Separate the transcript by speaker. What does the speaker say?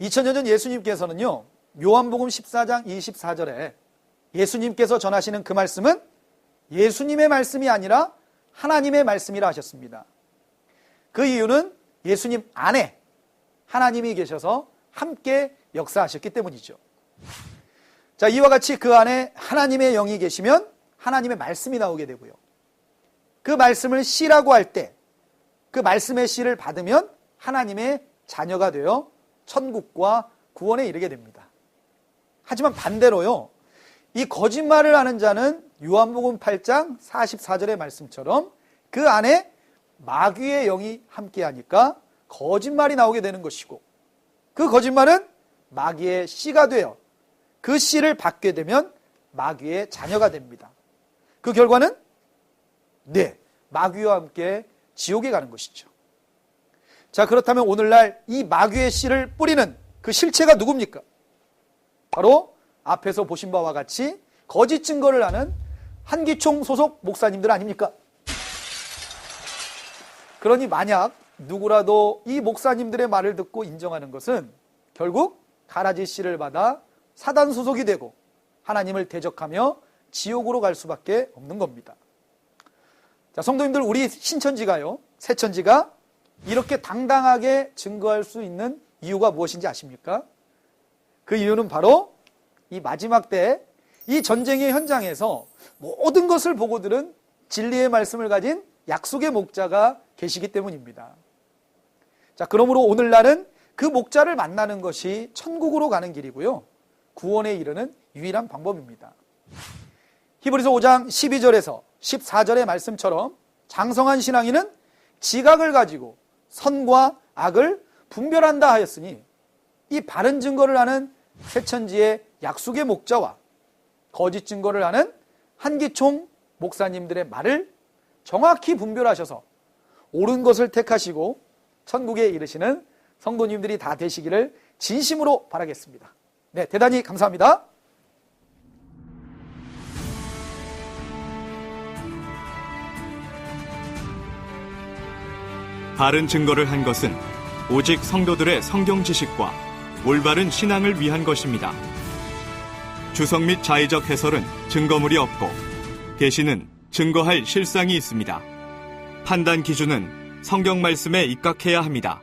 Speaker 1: 2000년 전 예수님께서는요, 요한복음 14장 24절에 예수님께서 전하시는 그 말씀은 예수님의 말씀이 아니라 하나님의 말씀이라 하셨습니다. 그 이유는 예수님 안에 하나님이 계셔서 함께 역사하셨기 때문이죠. 자, 이와 같이 그 안에 하나님의 영이 계시면 하나님의 말씀이 나오게 되고요. 그 말씀을 씨라고 할 때 그 말씀의 씨를 받으면 하나님의 자녀가 되어 천국과 구원에 이르게 됩니다. 하지만 반대로요. 이 거짓말을 하는 자는 요한복음 8장 44절의 말씀처럼 그 안에 마귀의 영이 함께하니까 거짓말이 나오게 되는 것이고 그 거짓말은 마귀의 씨가 되어 그 씨를 받게 되면 마귀의 자녀가 됩니다. 그 결과는 네, 마귀와 함께 지옥에 가는 것이죠. 자, 그렇다면 오늘날 이 마귀의 씨를 뿌리는 그 실체가 누굽니까? 바로 앞에서 보신 바와 같이 거짓 증거를 하는 한기총 소속 목사님들 아닙니까? 그러니 만약 누구라도 이 목사님들의 말을 듣고 인정하는 것은 결국 가라지 씨를 받아 사단 소속이 되고 하나님을 대적하며 지옥으로 갈 수밖에 없는 겁니다. 자, 성도님들, 우리 신천지가요, 새천지가 이렇게 당당하게 증거할 수 있는 이유가 무엇인지 아십니까? 그 이유는 바로 이 마지막 때 이 전쟁의 현장에서 모든 것을 보고 들은 진리의 말씀을 가진 약속의 목자가 계시기 때문입니다. 자, 그러므로 오늘날은 그 목자를 만나는 것이 천국으로 가는 길이고요. 구원에 이르는 유일한 방법입니다. 히브리서 5장 12절에서 14절의 말씀처럼 장성한 신앙인은 지각을 가지고 선과 악을 분별한다 하였으니 이 바른 증거를 하는 새천지의 약속의 목자와 거짓 증거를 하는 한기총 목사님들의 말을 정확히 분별하셔서 옳은 것을 택하시고 천국에 이르시는 성도님들이 다 되시기를 진심으로 바라겠습니다. 네, 대단히 감사합니다.
Speaker 2: 바른 증거를 한 것은 오직 성도들의 성경 지식과 올바른 신앙을 위한 것입니다. 주석 및 자의적 해설은 증거물이 없고 계시는 증거할 실상이 있습니다. 판단 기준은 성경 말씀에 입각해야 합니다.